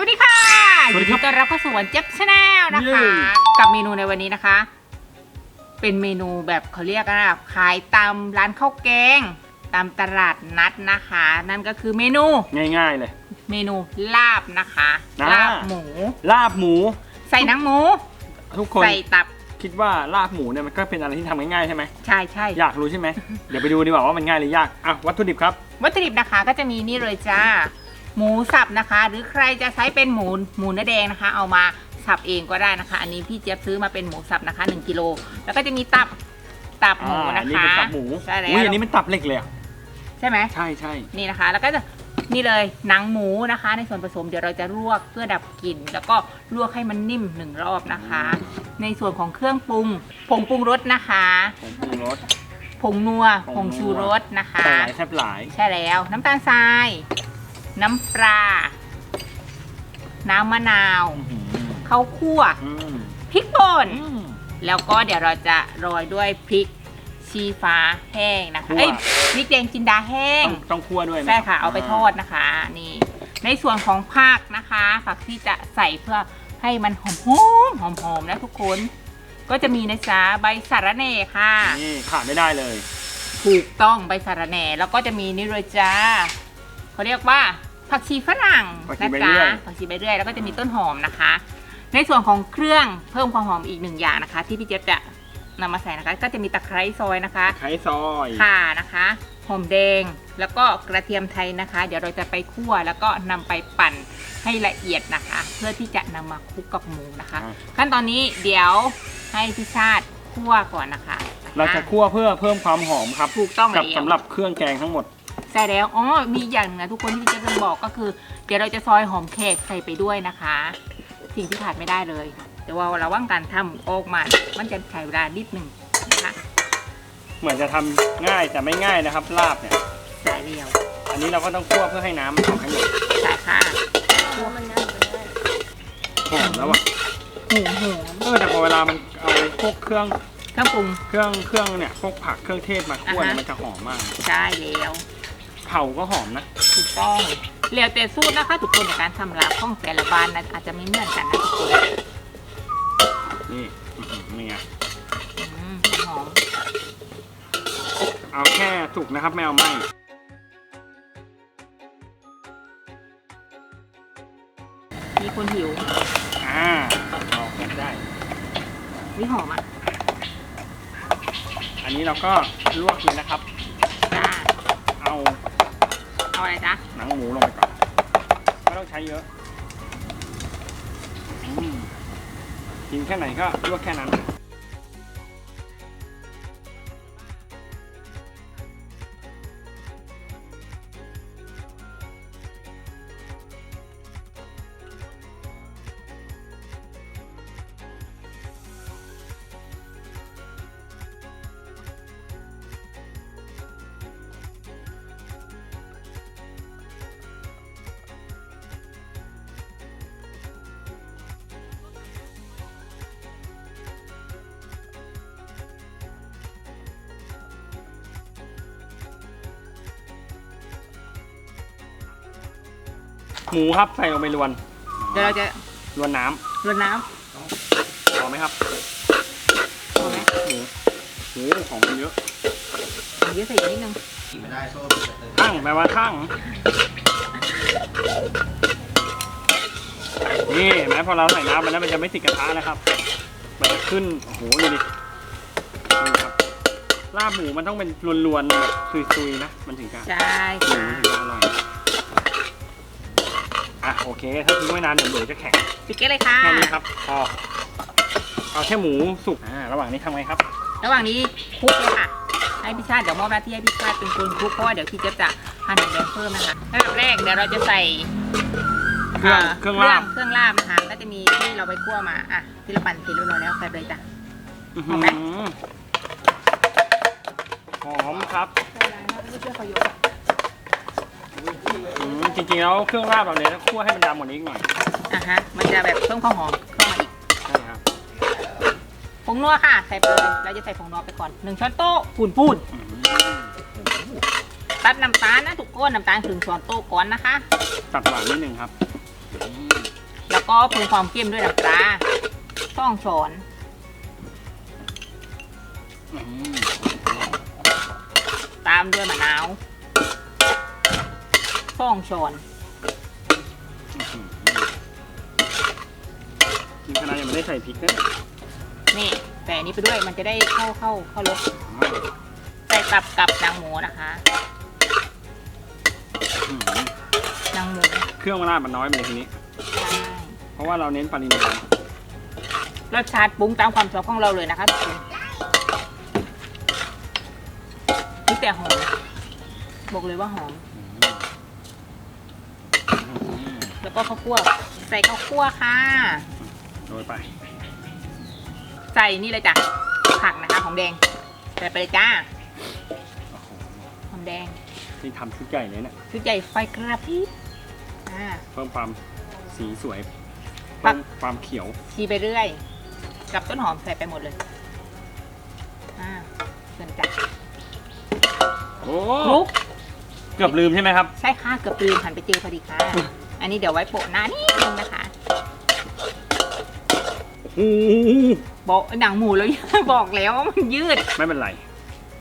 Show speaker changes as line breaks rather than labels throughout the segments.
วัสดีค่ะ
สวัสดีครับ
ยินต้อนรับเข้าสู่วันเจ็บชาแนลนะคะ
เย้
กับเมนูในวันนี้นะคะ เป็นเมนูแบบเขาเรียกกันนะขายตามร้านข้าวแกง ตามตลาดนัดนะคะ นั่นก็คือเมนู
ง่ายๆเลย
เมนูลาบนะคะ
อ่า
ลาบหมู
ลาบหมู
ใส่หนังหมู
ทุกคน
ใส่ตับ
คิดว่าลาบหมูเนี่ยมันก็เป็นอะไรที่ทำง่ายๆใช่ไหม
ใช่ใช่
อยากรู้ใช่ไหม เดี๋ยวไปดูดีกว่าว่ามันง่ายหรือยากอะวัตถุดิบครับ
วัตถุดิบนะคะก็จะมีนี่เลยจ้า หมูสับนะคะ หรือใครจะใช้เป็นหมูหมูเนื้อแดงนะคะ เอามาสับเองก็ได้นะคะ อันนี้พี่เจี๊ยบซื้อมาเป็นหมูสับนะคะ1กิโลแล้วก็จะมีตับตับหมู
อ่า
นะ
อันนี้
คะ
เป็นตับหมู
ใช่แล้ว
อุ้ยอันนี้มันตับเหล็กเลยอะ
ใช่ไหม
ใช่ใช่
นี่นะคะ แล้วก็จะนี่เลยหนังหมูนะคะ ในส่วนผสมเดี๋ยวเราจะลวกเพื่อดับกลิ่นแล้วก็ลวกให้มันนิ่มหนึ่งรอบนะคะ ในส่วนของเครื่องปรุงผงปรุงรสนะคะ
ผมปรุงรส
ผงนัว
ผ
ผ
ง
ง
นัว
ชูรสนะคะ
แต่หลายแซ่บหลาย
ใช่แล้วน้ำตาลทราย น้ำปลา น้ำมะนาว
อื้อหือ
ข้าวคั่ว
อืม
พริกป่น
อืม
แล้วก็เดี๋ยวเราจะโรยด้วยพริกชีฟ้าแห้งนะคะ
คั่ว
เอ้ยพริกแดงจินดาแห้ง
ต้องต้องคั่วด้วยไหม
ใช่ค่ะ เอาไปทอดนะคะ นี่ ในส่วนของผักนะคะ ผักที่จะใส่เพื่อให้มันหอมหอมหอมหอมๆนะทุกคน ก็จะมีนะจ๊ะใบสะระแหน่ค่ะ
นี่ขาดไม่ได้เลย
ถูกต้องใบสะระแหน่ แล้วก็จะมีนี่เลยจ้าเขาเรียกว่า ผักชีฝรั่ง
ผักชี
นะ
ใบ
จ๊ะ
เลื่อย
ผักชีใบเรื่อยแล้วก็จะมีต้นหอมนะคะ ในส่วนของเครื่องเพิ่มความหอมอีกหนึ่งอย่างนะคะ ที่พี่เจี๊ยบจะนำมาใส่นะคะ ก็จะมีตะไคร้ซอยนะคะ
ไข่ซอย
ข่านะคะหอมแดงแล้วก็กระเทียมไทยนะคะ เดี๋ยวเราจะไปคั่วแล้วก็นำไปปั่นให้ละเอียดนะคะ เพื่อที่จะนำมาคลุกกับหมูนะคะ
อะ
ขั้นตอนนี้เดี๋ยวให้พี่ชาติคั่วก่อนนะคะ
เราจะคั่วเพื่อเพิ่มความหอมครับ
ถูกต้อง
กับ
แล้ว
สำหรับเครื่องแกงทั้งหมด
ใช่แล้วอ๋อมีอย่างหนึงนะทุกคนที่พี่เจ๊จะบอกก็คือ เดี๋ยวเราจะซอยหอมแขกใส่ไปด้วยนะคะ สิ่งที่ขาดไม่ได้เลย แต่ว่าระหว่างการทำออกมามันจะใช้เวลานิดหนึ่งนะคะ
เหมือนจะทำง่ายแต่ไม่ง่ายนะครับลาบเนี่ย
สายเดียว
อันนี้เราก็ต้องคั่วเพื่อให้น้ำมันออกให้หมด
สายค่ะ
หอมแล้วอะ
หูหู
เออแต่พอเวลามันเอาพวกเครื่อง
เครื่องปรุง
เครื่องเครื่องเนี่ยพวกผักเครื่องเทศมาคั่วเนี่ย
อ่าฮะ
มันจะหอมมาก
ใช่แล้ว
เผาก็หอมนะ
ถูกต้องแล้วแต่สูตรนะคะ ทุกคนในการทำลาบของแต่ละบ้านนะอาจจะไม่เหมือนกันนะทุกคน
นี่อื้อหือนี่ไง
อืมหอม
เอาแค่สุกนะครับไม่เอาไหม
มีคนหิว
อ่าเอาแค่ได้
วิหอมอะ
อันนี้เราก็ลวกเลยนะครับ
จ้า
เอา
เอาอะไรจ๊ะ
หนังหมูลงไปก่อน ไม่ต้องใช้เยอะอืมกินแค่ไหนก็ลวกแค่นั้น หมูครับใส่ลงไปรวน
เดี๋ยวเราจะ
รวนน้ำ
รดน้
พอไหมครับำ
พอไหม
หมูหมูของมันเยอะ
เอาเยอะใส่อีกนิดนึง
ข้างแปลว่าข้างนี่เห็นไหมพอเราใส่น้ำไปแล้วมันจะไม่ติดกระทะนะครับ มันจะขึ้นโอ้โหดูดินี่ครับลาบหมูมันต้องเป็นรวนๆแบบซุยๆนะมันถึงจะ
ใช่
หมู
ค่ะ
มันถึงจะอร่อยอะ โอเค ถ้าทิ้งไว้นานเดี๋ยวหมูจะแข็ง
ปิดเก็ตเลยค่ะ
แค่นี้ครับพอเอาแค่หมูสุกอ่าระหว่างนี้ทำไงครับ
ระหว่างนี้คลุกเลยค่ะ ให้พี่ชาติเดี๋ยวมอบหน้าที่ให้พี่ชาติเป็นคนคลุกเพราะว่าเดี๋ยวพี่เจ๊ยบจะหั่นหมูแดงเพิ่มนะคะอันดับแรกเดี๋ยวเราจะใส่
เครื่องเครื่องลาบ
เครื่องลาบนะคะ ก็จะมีที่เราไปคั่วมา อะ ที่เราปั่นเสร็จเรียบร้อยแล้วใส่ไปเลยจ้ะ
อื้อ
ห
หื
อ
อ
มไหม
หอมครับ อืมจริงๆแล้วเครื่องลาบเราเนี่ยต้องคั่วให้มันดำกว่านี้อีกหน่อย
อะฮะ มันจะแบบเพิ่มความหอมเข้ามาอีก
ใช่ครับ
ผงนัวค่ะ ใส่ไปเลยเราจะใส่ผงนัวไปก่อนหนึ่งช้อนโต๊ะปูนปูน
อืม
ตัดน้ำตาลนะทุกคนน้ำตาลถึงช้อนโต๊ะก่อนนะคะ
ตัดหวานนิดนึงครับอืม
ก็เพิ่มความเข้มด้วยนะจ๊ะต้องช้อน
อืม
ตามด้วยมะนาว สองช้อน
นี่ขนาดยังไม่ได้ใส่พริกนะ
นี่ แต่อันนี้ไปด้วยมันจะได้เข้าเข้าเข้ารส
อ้าว
ใส่ตับกับนางหมูนะคะ
อืม
นางหมู
เครื่องราดมันน้อยไปเลยทีนี้
ใช่
เพราะว่าเราเน้นปริมาณ
รสชาติปรุงตามความชอบของเราเลยนะคะทุกคนนี่แต่หอมบอกเลยว่าหอม แล้วก็ข้าวคั่วใส่ข้าวคั่วค่ะ
โรยไป
ใส่นี่เลยจ้ะผักนะคะหอมแดงใส่ไปเลยจ้า
โอ้โห
หอมแดง
นี่ทำชุดใหญ่เลยเนี่ย
ชุดใหญ่ไฟกระพริบอ่า
เพิ่มความสีสวย
ปั
เพิ่
ก
มความเขียว
ชีไปเรื่อย กับต้นหอมใส่ไปหมดเลยอ่าเชิญจ้ะ
โอ้
คลุก
เกือบลืมใช่ไหมครับ
ใช่ค่ะเกือบลืมหันไปเจอพอดีค่ะ อันนี้เดี๋ยวไว้โปะหน้านิดนึงนะคะ
โอ้โห
บอกหนังหมูแล้ว บอกแล้วว่ามันยืด
ไม่เป็นไร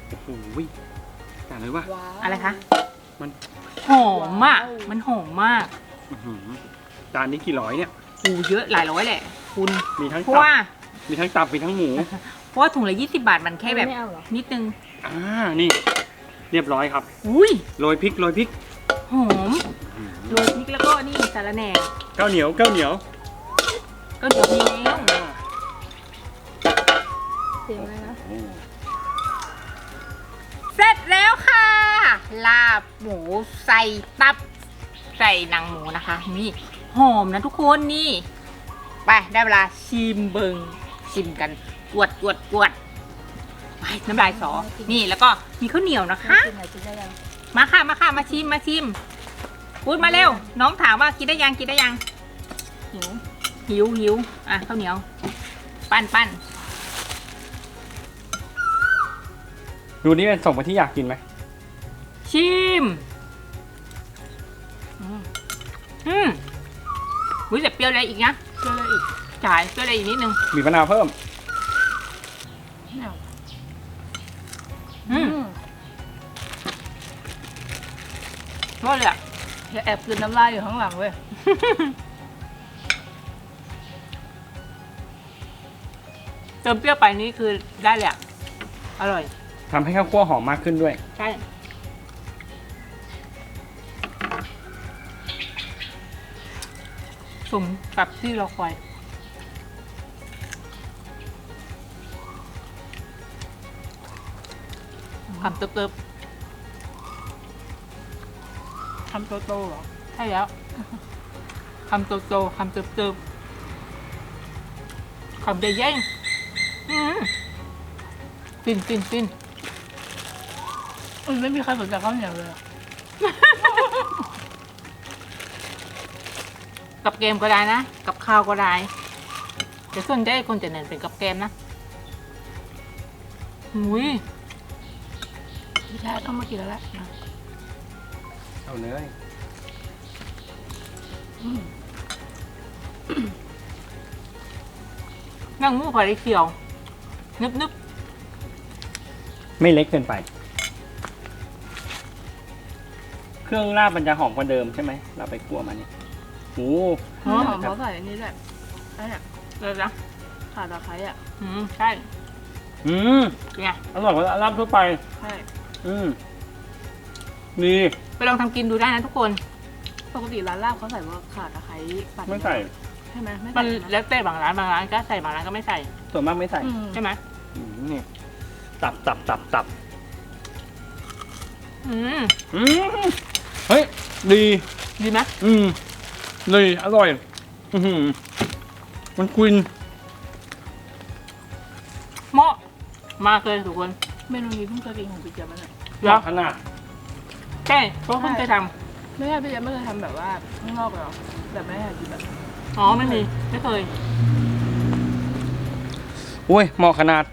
โอ้โหแต่เลยว่า
อะไรคะ
มัน
หอมมาก มันหอมมาก
อื้อหือจานนี้กี่ร้อยเนี่ย
หูเยอะหลายร้อยแหละ คุณ
มีทั้ง
เพราะ
ตับ
ว่า
มีทั้งตับ มีทั้งหมู
เพราะว่าถุงละยี่สิบาทมันแค่แบบ
ไม่เอาเหรอ
นิดนึง
อ่า นี่ เรียบร้อยครับ
อุ้ย
โรยพริก โรยพริก
หอมโรยพริก แล้วก็นี่สาระแหน่
ข้าวเหนียวข้าวเหนียว
ก็เดี๋ยวมีแล้ว
เสียงอะไรนะ
เสร็จแล้วค่ะ ลาบหมูใส่ตับ ใส่หนังหมูนะคะ นี่ หอมนะทุกคนนี่ ไปได้เวลาชิมเบิงชิมกันกวดกวดกวดไปน้ำลายสอ นี่แล้วก็มีข้าวเหนียวนะคะ
กินไหนกินได้ยัง
มาค่ะมาค่ะมาชิมมาชิม พูดมาเร็ว น้องถามว่ากินได้ยังกินได้ยัง
หิว
หิวหิวอะข้าวเหนียว ปั้นปั้น
ดูนี่เป็นส่งไปที่อยากกินไหม
ชิม อืมอืมวิแต่เปรี้ยวอะไรอีกนะเปรี้ยวอะไรอีกจ่ายเปรี้ยวอะไรอีกนิดนึง
มีมะนาวเพิ่ม
ไม่เอา
อืมรสเลยอะ
อย่าแอบกลืนน้ำลายอยู่ข้างหลังเว้ย
เติมเปรี้ยวไปนี่คือได้เลยอะอร่อย
ทำให้ข้าวคั่วหอมมากขึ้นด้วย
ใช่ สมกับที่เราคอย คำเติบ
ทำโตโตๆเหรอ
ใช่แล้ว คำโตๆคำเติบๆคำใหญ่ๆอืมฟินฟินฟิน
ไม่มีใครสนใจข้าวเหนียวเลยอะ
กับเกมก็ได้นะ กับข้าวก็ได้ แต่ส่วนใหญ่คนจะเน้นเป็นกับเกมนะหุย
พี่ชายต้องมากินแล้วแหละ
เอาเนื้อ
อืม
นั่งมูพอได้เคี่ยว นึบนึบ
ไม่เล็กเกินไป เครื่องราดมันจะหอมกว่าเดิมใช่ไหม เราไปคั่วมาเนี่ยโอ้
ห
ห
อ
อ
ม
มเขาใส่อันนี้แหละไอ้เนี่ย
เลยนะ
ขาตะไคร้อะ
อืมใช่
อืม
เป็นไง
อร่อยกว่าลาบทั่วไป
ใช่
อืมดี
ไปลองทำกินดูได้นะทุกคน
ปกติร้านลาบเขาใส่ว่าขาตะไคร้ปั่น
ไม่ใส่
ใช่ไหมไม่
มั
ใส่
น
นะ
แล้วแต่บางร้านบางร้านก็ใส่บางร้านก็ไม่ใส่
ส่วนมากไม่ใส่
อืม
ใช่ไหม
อืมนี่ตับตับตับตับ
อืม
อืมเฮ้ย ดี
ดีไหม
อืมดีอร่อย อือหือมันควิน
เหมาะมากเลยทุกคน
เมนูนี้เพิ่งเคยกินของพี่เจี๊ยบมาเลย
เดี๋ยว
ขนาด
ใช่เพราะเพิ่งเคยท
ไม่ใช่พี่เจี๊ยบไม่เคยทำแบบว่าข้างนอกเลยเหรอแบบไม่ให้กินแบบำ
อ๋อไม่มีไม่เคย
โอ้ยเหมาะขนาด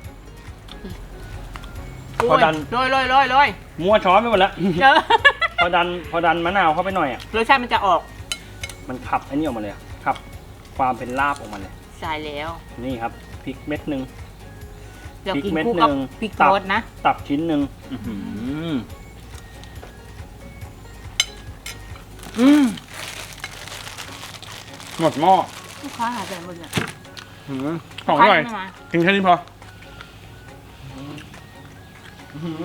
พอดัน
โรยโรยโรยโรย
มัวช้อนไปหมดแล้ว
เยอะ
พอดันพอดันมะนาวเข้าไปหน่อยอะ
รสชาติมันจะออก
มันขับไอ้นี่ออกมาเลยอะขับ ความเป็นลาบออกมาเลย
ใช่แล้ว
นี่ครับพริกเม็ดหนึ่ง
เดี๋ยว
พริก
กิน
เม็ด
คู่กับ
หนึ่ง
พริก
ตับ
โรสนะ
ตับชิ้นหนึ่งอื้อหือ
อื
หมดหม้อ
ลูกค้าหายไปหมดเนี่ย
หือของอร่อย
ไม่มา
กินแค่นี้พออื้อหือ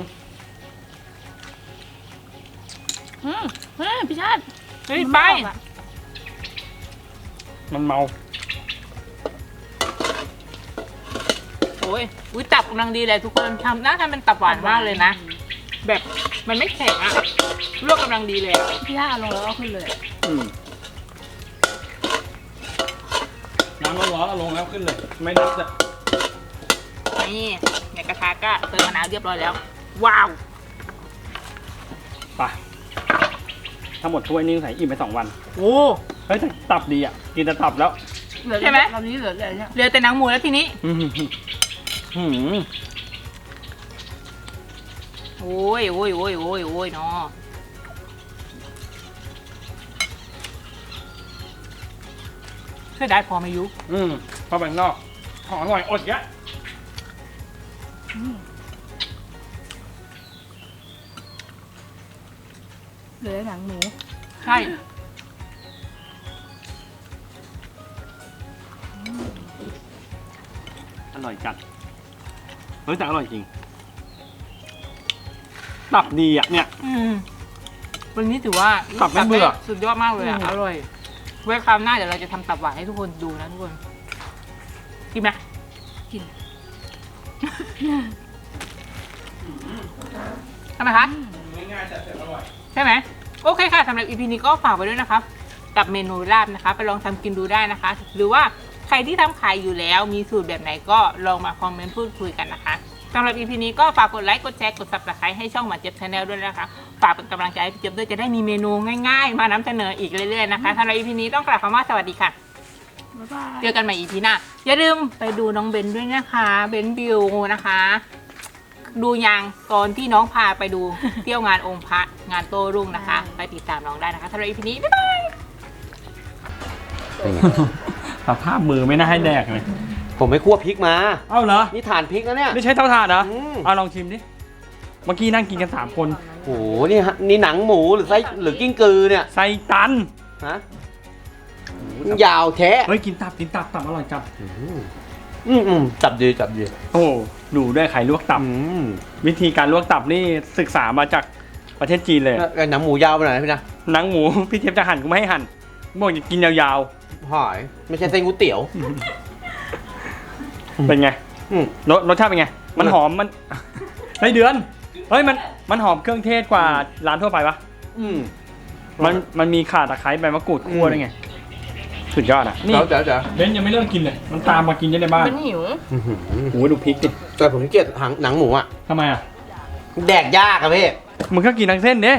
อืมเฮ้ยพี่ชาติ
เฮ้ยไป
ม่ออกอะ
มันเมา
โอ้ยอุ้ยตับกำลังดีเลยทุกคนทำน่าทำเป็นตับหวานมากเลยนะ แบบมันไม่แข็งอะลวกกำลังดีเลยอะ
พี่ชาติเอาลงแล้วก็ขึ้นเลย
อืม น้ำร้อนๆเอาลงแล้วขึ้นเลย ไม่นับจะ
นี่ในกระทะก็เติมมะนาวเรียบร้อยแล้ว ว้าว
ไปถ้าหมดถ้วยนี่ใส่อิ่มไปสองวัน
โอ้
เฮ้ยแต่ตับดีอะ กินแต่ตับแล้ว
เหลือ
ใช่ไหม
ตอนนี้เหลือแต่เนี่ย
เหลือแต่หนังหมูแล้วทีนี้
อื้อหือหือ
โอ้ยโอ้ยโอ้ยโอ้ยโอ้ยเนาะ เพื่อได้พอไหม่ยุ
อืมพอแบ่งนอกของอร่อยอดแยะ
เหลือแต่หนังหมู
ใช่
อร่อยจัดเฮ้ยแต่อร่อยจริง ตับดีอะเนี่ย
อืมวันนี้ถือว่า
ตับไม่เบื่อ
ด้สุดยอดมากเลยอะ อร่อย ไว้คราวหน้าเดี๋ยวเราจะทำตับหวานให้ทุกคนดูนะทุกคนกินไหม
กิน
ทำไมคะ
ง่ายๆแต่เสร็จอร่อย
ใช่ไหมโอเคค่ะสำหรับ EP นี้ก็ฝากไว้ด้วยนะครับ กับเมนูลาบนะคะ ไปลองทำกินดูได้นะคะ หรือว่าใครที่ทำขายอยู่แล้วมีสูตรแบบไหนก็ลองมาคอมเมนต์พูดคุยกันนะคะ สำหรับ EP นี้ก็ฝากกดไลค์กดแชร์กด subscribe ให้ช่องหมาเจ็บชาแนลด้วยนะคะฝากเป็นกำลังใจให้พี่เจ็บด้วยจะได้มีเมนูง่ายๆ มานำเสนออีกเรื่อยๆนะคะสำหรับ EP นี้ต้องกล่าวคำว่าสวัสดีค่ะ
บ๊ายบาย
เจอกันใหม่ EP หน้าอย่าลืมไปดูน้องเบนด้วยนะคะเบนบิวนะคะ ดูยังตอนที่น้องพาไปดู เที่ยวงานองค์พระงานโต้รุ่งนะคะ ไปติดตามน้องได้นะคะสำหรับ EP นี้บ๊ายบาย
สภาพมือไม่น่าให้แดกเลย
ผมไม่คั่วพริกมา
เอ้าเหรอ
นี่ฐานพริกนะเนี่ย
ไม่ใช่เท่าทานเหรอ
อืม
เอาลองชิมดิ เมื่อกี้นั่งกินกันสามคน
โอ้โห นี่ฮะนี่หนังหมูหรือไส้หรือกิ้งกือเนี่ย
ไส้ตัน
ฮะยาวแท้
เฮ้ย กินตับกินตับตับอร่อยจับ
อืมอืมอืมจับดีจับดี
โอ้ดูด้วยไข่ลวกตับ
อืม
วิธีการลวกตับนี่ศึกษามาจากประเทศจีนเลย
แล้วหนังหมูยาวไปหน่อยนะพี่นะ
หนังหมู พี่เทปจะหั่นกูไม่ให้หั่นบอกจะกินยาว
หอย ไม่ใช่เส้นก๋วยเตี๋ยว
ๆ เป็นไง
อืม
รสรสชาติเป็นไง มันหอมมัน ไส้เดือน เฮ้ยมันมันหอมเครื่องเทศกว่าร้านทั่วไปปะ
อืม
มันมันมีข่าตะไคร้ใบมะกรูดคั่วด้วยไงสุดยอดอะนี่
เดี๋ยวเดี๋ยวเดี๋ยว
เบนซ์ยังไม่เริ่มกินเลย มันตามมากินได้ในบ้าน
เป็นหิว
อื้อหือ
โอ้ยดูพริกดิ
แต่ผมเกลียดหางหนังหมูอะ
ทำไมอะ
แดกยากอะพี่
มึงก็กินทั้งเส้นเด้